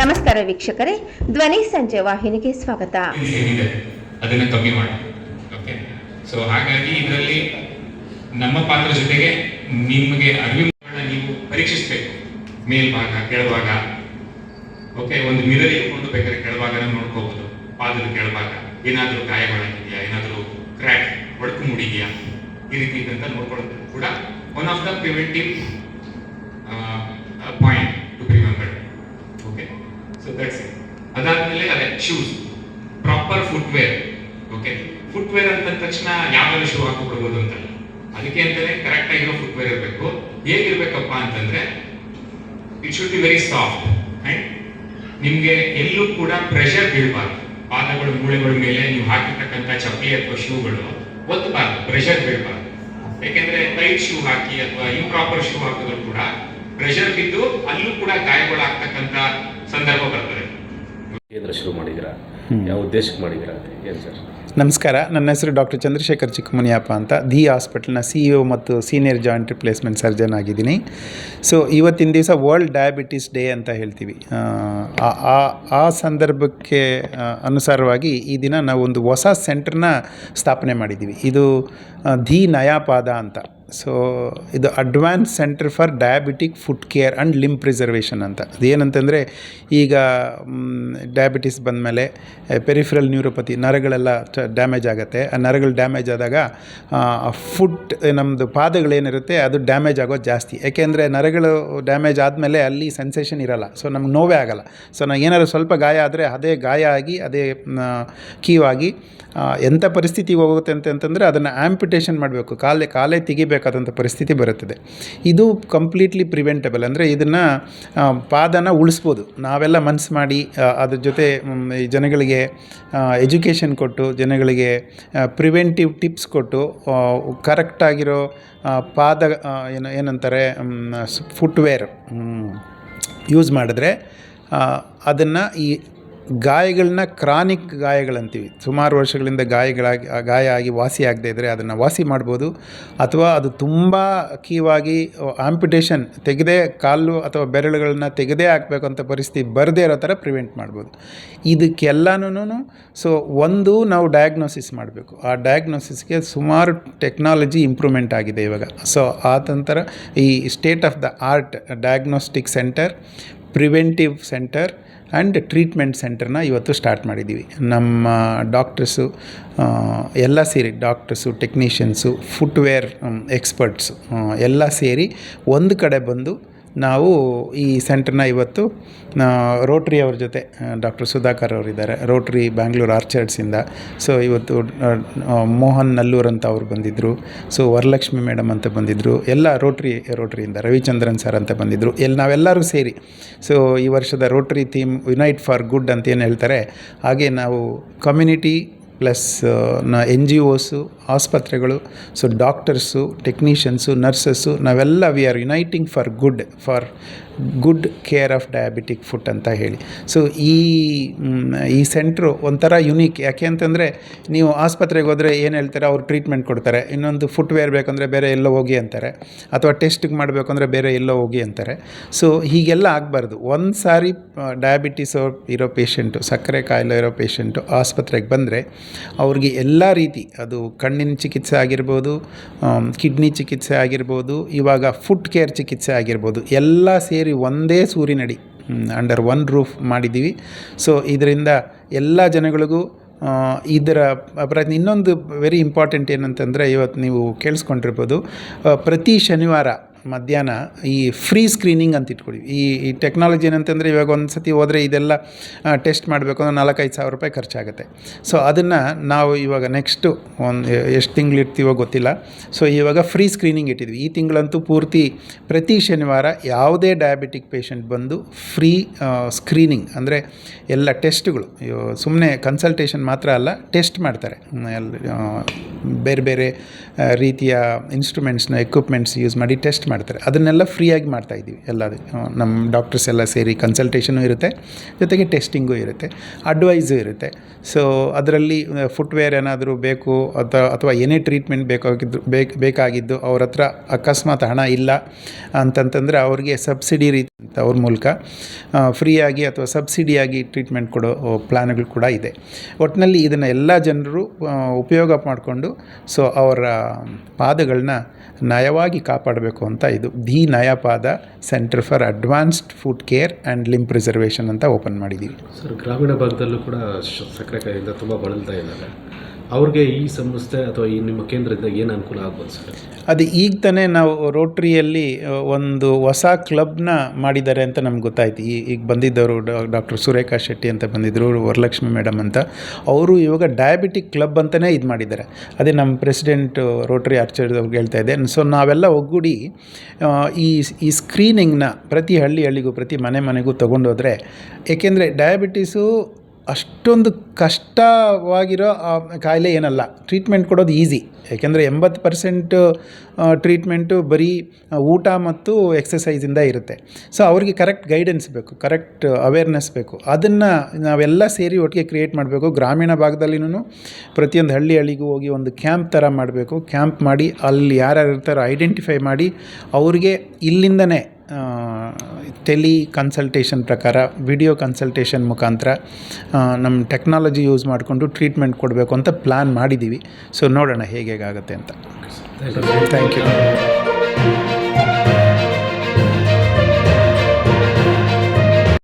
ನಮಸ್ಕಾರ ವೀಕ್ಷಕರೇ. ಧ್ವನಿ ಸಂಜೆ ವಾಹಿನಿಗೆ ಸ್ವಾಗತ. ಅದನ್ನು ಕಮ್ಮಿ ಮಾಡಿ. ಓಕೆ ಸೊ ಹಾಗಾಗಿ ಇದರಲ್ಲಿ ನಮ್ಮ ಪಾತ್ರ ಜೊತೆಗೆ ನಿಮಗೆ ಅರಿವುಗಳನ್ನ ನೀವು ಪರೀಕ್ಷಿಸಬೇಕು. ಮೇಲ್ಭಾಗ, ಕೆಳಭಾಗ. ಓಕೆ ಒಂದು ಮಿರರ್ ಇಟ್ಕೊಂಡು ಬೇಕಾದ್ರೆ ಕೆಳಭಾಗನ ನೋಡ್ಕೋಬಹುದು ಪಾದದ ಕೆಳಭಾಗ. ಏನಾದರೂ ಗಾಯಗಳಾಗಿದೆಯಾ? ಏನಾದರೂ ಕ್ರ್ಯಾಕ್ ಒಡಕು ಮೂಡಿದೆಯಾ? ಈ ರೀತಿ ಇದ್ದಂತ ನೋಡ್ಕೊಳ್ಳೋದು ಕೂಡ one of the preventive point to be remembered okay so that's it ಅದಾದ್ಮೇಲೆ ಅದೇ shoes proper footwear okay footwear ಅಂತ ತಕ್ಷಣ ಯಾವಾಗಲೂ ಶೂ ಹಾಕೊಂಡ್ಬಿಡ್ಬೋದು ಅಂತಲ್ಲ. ಅದಕ್ಕೆ ಅಂತಾನೆ ಕರೆಕ್ಟ್ ಆಗಿರೋ ಫುಟ್ವೇರ್ ಇರಬೇಕು. ಹೇಗಿರ್ಬೇಕಪ್ಪ ಅಂತಂದ್ರೆ it should be very soft and ನಿಮ್ಗೆ ಎಲ್ಲೂ ಕೂಡ ಪ್ರೆಷರ್ ಬೀಳಬಾರ್ದು. ಪಾದಗಳು, ಮೂಳೆಗಳ ಮೇಲೆ ನೀವು ಹಾಕಿರ್ತಕ್ಕಂಥ ಚಪ್ಪಲಿ ಅಥವಾ ಶೂಗಳು ಒತ್ತಬಾರ್ದು ಪ್ರೆಷರ್ ಬೀಳಬಾರ್ದು. ಯಾಕೆಂದ್ರೆ ಟೈಟ್ ಶೂ ಹಾಕಿ ಅಥವಾ ಇಂಪ್ರಾಪರ್ ಶೂ ಹಾಕಿದ್ರು ಕೂಡ ಪ್ರೆಷರ್ ಬಿದ್ದು ಅಲ್ಲೂ ಕೂಡ ಗಾಯಗಳಾಗ್ತಕ್ಕಂಥ ಸಂದರ್ಭ ಯಾವ ಉದ್ದೇಶಕ್ಕೆ ಮಾಡಿದ್ದೀರಾ ಅಂತ ಏನು ಸರ್? ನಮಸ್ಕಾರ ನನ್ನ ಹೆಸರು ಡಾಕ್ಟರ್ ಚಂದ್ರಶೇಖರ್ ಚಿಕ್ಕಮನಿಯಪ್ಪ ಅಂತ ದಿ ಹಾಸ್ಪಿಟಲ್ನ ಸಿ ಇ ಮತ್ತು ಸೀನಿಯರ್ ಜಾಯಿಂಟ್ ರಿಪ್ಲೇಸ್ಮೆಂಟ್ ಸರ್ಜನ್ ಆಗಿದ್ದೀನಿ. ಸೊ ಇವತ್ತಿನ ದಿವಸ ವರ್ಲ್ಡ್ ಡಯಾಬಿಟಿಸ್ ಡೇ ಅಂತ ಹೇಳ್ತೀವಿ. ಆ, ಆ ಆ ಸಂದರ್ಭಕ್ಕೆ ಅನುಸಾರವಾಗಿ ಈ ದಿನ ನಾವು ಒಂದು ಹೊಸ ಸೆಂಟ್ರನ್ನ ಸ್ಥಾಪನೆ ಮಾಡಿದ್ದೀವಿ. ಇದು ದಿ ನಯಾಪಾದ ಅಂತ. ಸೊ ಇದು advance center for diabetic foot care and limb preservation ಅಂತ. ಅದೇನಂತಂದರೆ ಈಗ ಡಯಾಬಿಟಿಸ್ ಬಂದಮೇಲೆ ಪೆರಿಫರಲ್ ನ್ಯೂರೋಪತಿ ನರಗಳೆಲ್ಲ ಡ್ಯಾಮೇಜ್ ಆಗುತ್ತೆ. ಆ ನರಗಳು ಡ್ಯಾಮೇಜ್ ಆದಾಗ ಫುಡ್ ನಮ್ಮದು ಪಾದಗಳೇನಿರುತ್ತೆ ಅದು ಡ್ಯಾಮೇಜ್ ಆಗೋದು ಜಾಸ್ತಿ. ಯಾಕೆಂದರೆ ನರಗಳು ಡ್ಯಾಮೇಜ್ ಆದಮೇಲೆ ಅಲ್ಲಿ ಸೆನ್ಸೇಷನ್ ಇರಲ್ಲ. ಸೊ ನಮ್ಗೆ ನೋವೇ ಆಗಲ್ಲ. ಸೊ ನಾವು ಏನಾದ್ರು ಸ್ವಲ್ಪ ಗಾಯ ಆದರೆ, ಅದೇ ಗಾಯ ಆಗಿ, ಅದೇ ಕೀವಾಗಿ ಎಂಥ ಪರಿಸ್ಥಿತಿ ಹೋಗುತ್ತೆ ಅಂತ ಅಂತಂದರೆ, ಅದನ್ನು ಆ್ಯಂಪಿಟೇಷನ್ ಮಾಡಬೇಕು. ಕಾಲೇ ಕಾಲೇ ತೆಗಿಬೇಕಾದಂಥ ಪರಿಸ್ಥಿತಿ ಬರುತ್ತದೆ. ಇದು ಕಂಪ್ಲೀಟ್ಲಿ ಪ್ರಿವೆಂಟಬಲ್ ಅಂದರೆ ಇದನ್ನು ಪಾದನ ಉಳಿಸ್ಬೋದು. ನಾವೆಲ್ಲ ಮನಸ್ಸು ಮಾಡಿ ಅದ್ರ ಜೊತೆ ಈ ಜನಗಳಿಗೆ ಎಜುಕೇಷನ್ ಕೊಟ್ಟು, ಜನಗಳಿಗೆ ಪ್ರಿವೆಂಟಿವ್ ಟಿಪ್ಸ್ ಕೊಟ್ಟು ಕರೆಕ್ಟಾಗಿರೋ ಪಾದ ಏನು, ಏನಂತಾರೆ ಫುಟ್ವೇರ್ ಯೂಸ್ ಮಾಡಿದ್ರೆ ಅದನ್ನು ಈ ಗಾಯಗಳನ್ನ ಕ್ರಾನಿಕ್ ಗಾಯಗಳಂತೀವಿ. ಸುಮಾರು ವರ್ಷಗಳಿಂದ ಗಾಯಗಳಾಗಿ, ಗಾಯ ಆಗಿ ವಾಸಿ ಆಗದೇ ಇದ್ದರೆ ಅದನ್ನು ವಾಸಿ ಮಾಡ್ಬೋದು. ಅಥವಾ ಅದು ತುಂಬ ಕೀವಾಗಿ ಆಂಪಿಟೇಷನ್ ತೆಗೆದೇ ಕಾಲು ಅಥವಾ ಬೆರಳುಗಳನ್ನ ತೆಗೆದೇ ಹಾಕಬೇಕು ಅಂತ ಪರಿಸ್ಥಿತಿ ಬರದೇ ಇರೋ ಥರ ಪ್ರಿವೆಂಟ್ ಮಾಡ್ಬೋದು. ಇದಕ್ಕೆಲ್ಲನೂ ಸೊ ಒಂದು ನಾವು ಡಯಾಗ್ನೋಸಿಸ್ ಮಾಡಬೇಕು. ಆ ಡಯಾಗ್ನೋಸಿಸ್ಗೆ ಸುಮಾರು ಟೆಕ್ನಾಲಜಿ ಇಂಪ್ರೂವ್ಮೆಂಟ್ ಆಗಿದೆ ಇವಾಗ. ಸೊ ಆ ನಂತರ ಈ state of the art diagnostic center preventive center and treatment ಸೆಂಟರ್ನ ಇವತ್ತು ಸ್ಟಾರ್ಟ್ ಮಾಡಿದ್ದೀವಿ. ನಮ್ಮ ಡಾಕ್ಟರ್ಸು ಎಲ್ಲ ಸೇರಿ ಡಾಕ್ಟರ್ಸು ಟೆಕ್ನಿಷಿಯನ್ಸು ಫುಟ್ವೇರ್ ಎಕ್ಸ್ಪರ್ಟ್ಸು ಎಲ್ಲ ಸೇರಿ ಒಂದು ಕಡೆ ಬಂದು ನಾವು ಈ ಸೆಂಟ್ರನ್ನ ಇವತ್ತು ರೋಟ್ರಿ ಅವ್ರ ಜೊತೆ ಡಾಕ್ಟರ್ ಸುಧಾಕರ್ ಅವರಿದ್ದಾರೆ ರೋಟ್ರಿ ಬ್ಯಾಂಗ್ಳೂರ್ ಆರ್ಚರ್ಡ್ಸಿಂದ ಸೊ ಇವತ್ತು ಮೋಹನ್ ನಲ್ಲೂರ್ ಅಂತ ಅವ್ರು ಬಂದಿದ್ದರು ಸೊ ವರಲಕ್ಷ್ಮಿ ಮೇಡಮ್ ಅಂತ ಬಂದಿದ್ದರು ಎಲ್ಲ ರೋಟ್ರಿ ರೋಟ್ರಿಯಿಂದ ರವಿಚಂದ್ರನ್ ಸರ್ ಅಂತ ಬಂದಿದ್ದರು ಎಲ್ಲಿ ನಾವೆಲ್ಲರೂ ಸೇರಿ. ಸೊ ಈ ವರ್ಷದ Rotary theme unite for good ಅಂತ ಏನು ಹೇಳ್ತಾರೆ, ಹಾಗೆ ನಾವು ಕಮ್ಯುನಿಟಿ ಪ್ಲಸ್ನ ಎನ್ ಜಿ ಒಸು ಆಸ್ಪತ್ರೆಗಳು, ಸೊ ಡಾಕ್ಟರ್ಸು, ಟೆಕ್ನಿಷಿಯನ್ಸು, ನರ್ಸಸ್ಸು, ನಾವೆಲ್ಲ we are uniting for good for good care of diabetic foot ಅಂತ ಹೇಳಿ. ಸೊ ಈ ಈ ಸೆಂಟ್ರು ಒಂಥರ ಯುನೀಕ್. ಯಾಕೆ ಅಂತಂದರೆ ನೀವು ಆಸ್ಪತ್ರೆಗೆ ಹೋದರೆ ಏನು ಹೇಳ್ತಾರೆ? ಅವ್ರು ಟ್ರೀಟ್ಮೆಂಟ್ ಕೊಡ್ತಾರೆ. ಇನ್ನೊಂದು ಫುಟ್ವೇರ್ ಬೇಕಂದರೆ ಬೇರೆ ಎಲ್ಲೋ ಹೋಗಿ ಅಂತಾರೆ. ಅಥವಾ ಟೆಸ್ಟಿಗೆ ಮಾಡಬೇಕಂದ್ರೆ ಬೇರೆ ಎಲ್ಲೋ ಹೋಗಿ ಅಂತಾರೆ. ಸೊ ಹೀಗೆಲ್ಲ ಆಗಬಾರ್ದು. ಒಂದು ಸಾರಿ ಡಯಾಬಿಟಿಸ್ ಇರೋ ಪೇಷಂಟು, ಸಕ್ಕರೆ ಕಾಯಿಲೆ ಇರೋ ಪೇಷಂಟು ಆಸ್ಪತ್ರೆಗೆ ಬಂದರೆ ಅವ್ರಿಗೆ ಎಲ್ಲ ರೀತಿ, ಅದು ಕಣ್ಣಿನ ಚಿಕಿತ್ಸೆ ಆಗಿರ್ಬೋದು ಕಿಡ್ನಿ ಚಿಕಿತ್ಸೆ ಆಗಿರ್ಬೋದು, ಇವಾಗ ಫುಟ್ ಕೇರ್ ಚಿಕಿತ್ಸೆ ಆಗಿರ್ಬೋದು, ಎಲ್ಲ ಸೇರಿ ಒಂದೇ ಸೂರಿನಡಿ ಅಂಡರ್ ಒನ್ ರೂಫ್ ಮಾಡಿದ್ದೀವಿ. ಸೊ ಇದರಿಂದ ಎಲ್ಲ ಜನಗಳಿಗೂ ಇದರ ಪ್ರಯತ್ನ, ಇನ್ನೊಂದು ವೆರಿ ಇಂಪಾರ್ಟೆಂಟ್ ಏನಂತಂದರೆ ಇವತ್ತು ನೀವು ಕೇಳಿಸ್ಕೊಂಡಿರ್ಬೋದು ಪ್ರತಿ ಶನಿವಾರ ಮಧ್ಯಾಹ್ನ ಈ ಫ್ರೀ ಸ್ಕ್ರೀನಿಂಗ್ ಅಂತ ಇಟ್ಕೊಳ್ಳಿ ಈ ಈ ಟೆಕ್ನಾಲಜಿ ಏನಂತಂದರೆ ಇವಾಗ ಒಂದು ಸತಿ ಹೋದರೆ ಇದೆಲ್ಲ ಟೆಸ್ಟ್ ಮಾಡಬೇಕು ಅಂದರೆ ನಾಲ್ಕೈದು ಸಾವಿರ ರೂಪಾಯಿ ಖರ್ಚಾಗುತ್ತೆ. ಸೊ ಅದನ್ನು ನಾವು ಇವಾಗ ನೆಕ್ಸ್ಟು ಒಂದು, ಎಷ್ಟು ತಿಂಗಳು ಇರ್ತೀವೋ ಗೊತ್ತಿಲ್ಲ. ಸೊ ಇವಾಗ ಫ್ರೀ ಸ್ಕ್ರೀನಿಂಗ್ ಇಟ್ಟಿದ್ವಿ. ಈ ತಿಂಗಳಂತೂ ಪೂರ್ತಿ ಪ್ರತಿ ಶನಿವಾರ ಯಾವುದೇ ಡಯಾಬಿಟಿಕ್ ಪೇಷಂಟ್ ಬಂದು ಫ್ರೀ ಸ್ಕ್ರೀನಿಂಗ್ ಅಂದರೆ ಎಲ್ಲ ಟೆಸ್ಟ್ಗಳು ಸುಮ್ಮನೆ ಕನ್ಸಲ್ಟೇಷನ್ ಮಾತ್ರ ಅಲ್ಲ ಟೆಸ್ಟ್ ಮಾಡ್ತಾರೆ. ಬೇರೆ ಬೇರೆ ರೀತಿಯ ಇನ್ಸ್ಟ್ರೂಮೆಂಟ್ಸ್ನ ಎಕ್ವಿಪ್ಮೆಂಟ್ಸ್ ಯೂಸ್ ಮಾಡಿ ಟೆಸ್ಟ್ ಮಾಡ್ತಾರೆ. ಅದನ್ನೆಲ್ಲ ಫ್ರೀಯಾಗಿ ಮಾಡ್ತಾ ಇದ್ದೀವಿ ಎಲ್ಲದು ನಮ್ಮ ಡಾಕ್ಟರ್ಸ್ ಎಲ್ಲ ಸೇರಿ ಕನ್ಸಲ್ಟೇಷನು ಇರುತ್ತೆ, ಜೊತೆಗೆ ಟೆಸ್ಟಿಂಗು ಇರುತ್ತೆ ಅಡ್ವೈಸು ಇರುತ್ತೆ. ಸೊ ಅದರಲ್ಲಿ ಫುಟ್ವೇರ್ ಏನಾದರೂ ಬೇಕು, ಅಥವಾ ಅಥವಾ ಏನೇ ಟ್ರೀಟ್ಮೆಂಟ್ ಬೇಕಾಗಿದ್ದು ಬೇಕು, ಬೇಕಾಗಿದ್ದು ಅವ್ರ ಹತ್ರ ಅಕಸ್ಮಾತ್ ಹಣ ಇಲ್ಲ ಅಂತಂತಂದರೆ ಅವ್ರಿಗೆ ಸಬ್ಸಿಡಿ ರೀತಿ ಅವ್ರ ಮೂಲಕ ಫ್ರೀಯಾಗಿ ಅಥವಾ ಸಬ್ಸಿಡಿಯಾಗಿ ಟ್ರೀಟ್ಮೆಂಟ್ ಕೊಡೋ ಪ್ಲ್ಯಾನ್ಗಳು ಕೂಡ ಇದೆ. ಒಟ್ಟಿನಲ್ಲಿ ಇದನ್ನು ಎಲ್ಲ ಜನರು ಉಪಯೋಗ ಮಾಡಿಕೊಂಡು, ಸೊ, ಅವರ ಪಾದಗಳನ್ನ ನಯವಾಗಿ ಕಾಪಾಡಬೇಕು ಅಂತ ಇದು the Nayapada center for advanced foot care and limb preservation ಅಂತ ಓಪನ್ ಮಾಡಿದ್ದೀವಿ ಸರ್, ಗ್ರಾಮೀಣ ಭಾಗದಲ್ಲೂ ಕೂಡ ಸಕ್ಕರೆ ಕಾಯಿಂದ ತುಂಬ ಬಳಲ್ತಾ ಇದ್ದಾರೆ. ಅವ್ರಿಗೆ ಈ ಸಂಸ್ಥೆ ಅಥವಾ ಈ ನಿಮ್ಮ ಕೇಂದ್ರದಿಂದ ಏನು ಅನುಕೂಲ ಆಗ್ಬೋದು ಸರ್? ಅದು ಈಗ ತಾನೇ ನಾವು ರೋಟ್ರಿಯಲ್ಲಿ ಒಂದು ಹೊಸ ಕ್ಲಬ್ನ ಮಾಡಿದ್ದಾರೆ ಅಂತ ನಮ್ಗೆ ಗೊತ್ತಾಯ್ತು. ಈ, ಈಗ ಬಂದಿದ್ದವರು ಡಾಕ್ಟರ್ ಸುರೇಖಾ ಶೆಟ್ಟಿ ಅಂತ ಬಂದಿದ್ದರು ವರಲಕ್ಷ್ಮಿ ಮೇಡಮ್ ಅಂತ. ಅವರು ಇವಾಗ ಡಯಾಬಿಟಿಕ್ ಕ್ಲಬ್ ಅಂತಲೇ ಇದು ಮಾಡಿದ್ದಾರೆ. ಅದೇ ನಮ್ಮ ಪ್ರೆಸಿಡೆಂಟ್ ರೋಟ್ರಿ ಆರ್ಚರ್ಡ್ ಅವ್ರಿಗೆ ಹೇಳ್ತಾ ಇದ್ದೆ. ಸೊ ನಾವೆಲ್ಲ ಒಗ್ಗೂಡಿ ಈ ಈ ಸ್ಕ್ರೀನಿಂಗ್ನ ಪ್ರತಿ ಹಳ್ಳಿ ಹಳ್ಳಿಗೂ, ಪ್ರತಿ ಮನೆ ಮನೆಗೂ ತೊಗೊಂಡೋದ್ರೆ, ಏಕೆಂದರೆ ಡಯಾಬಿಟೀಸು ಅಷ್ಟೊಂದು ಕಷ್ಟವಾಗಿರೋ ಕಾಯಿಲೆ ಏನಲ್ಲ. ಟ್ರೀಟ್ಮೆಂಟ್ ಕೊಡೋದು ಈಸಿ ಯಾಕೆಂದರೆ ಎಂಬತ್ತು ಪರ್ಸೆಂಟು ಟ್ರೀಟ್ಮೆಂಟು ಬರೀ ಊಟ ಮತ್ತು ಎಕ್ಸಸೈಸಿಂದ ಇರುತ್ತೆ. ಸೊ ಅವ್ರಿಗೆ ಕರೆಕ್ಟ್ ಗೈಡೆನ್ಸ್ ಬೇಕು ಕರೆಕ್ಟ್ ಅವೇರ್ನೆಸ್ ಬೇಕು. ಅದನ್ನು ನಾವೆಲ್ಲ ಸೇರಿ ಒಟ್ಟಿಗೆ ಕ್ರಿಯೇಟ್ ಮಾಡಬೇಕು. ಗ್ರಾಮೀಣ ಭಾಗದಲ್ಲಿನೂ ಪ್ರತಿಯೊಂದು ಹಳ್ಳಿ ಹಳ್ಳಿಗೂ ಹೋಗಿ ಒಂದು ಕ್ಯಾಂಪ್ ಥರ ಮಾಡಬೇಕು. ಕ್ಯಾಂಪ್ ಮಾಡಿ ಅಲ್ಲಿ ಯಾರ್ಯಾರು ಇರ್ತಾರೋ ಐಡೆಂಟಿಫೈ ಮಾಡಿ ಅವ್ರಿಗೆ ಇಲ್ಲಿಂದನೇ ಟೆಲಿ ಕನ್ಸಲ್ಟೇಷನ್ ಪ್ರಕಾರ ವಿಡಿಯೋ ಕನ್ಸಲ್ಟೇಷನ್ ಮುಖಾಂತರ ನಮ್ಮ ಟೆಕ್ನಾಲಜಿ ಯೂಸ್ ಮಾಡಿಕೊಂಡು ಟ್ರೀಟ್ಮೆಂಟ್ ಕೊಡಬೇಕು ಅಂತ ಪ್ಲ್ಯಾನ್ ಮಾಡಿದ್ದೀವಿ ಸೊ ನೋಡೋಣ ಹೇಗೆ ಹೇಗಾಗುತ್ತೆ ಅಂತ. Thank you thank you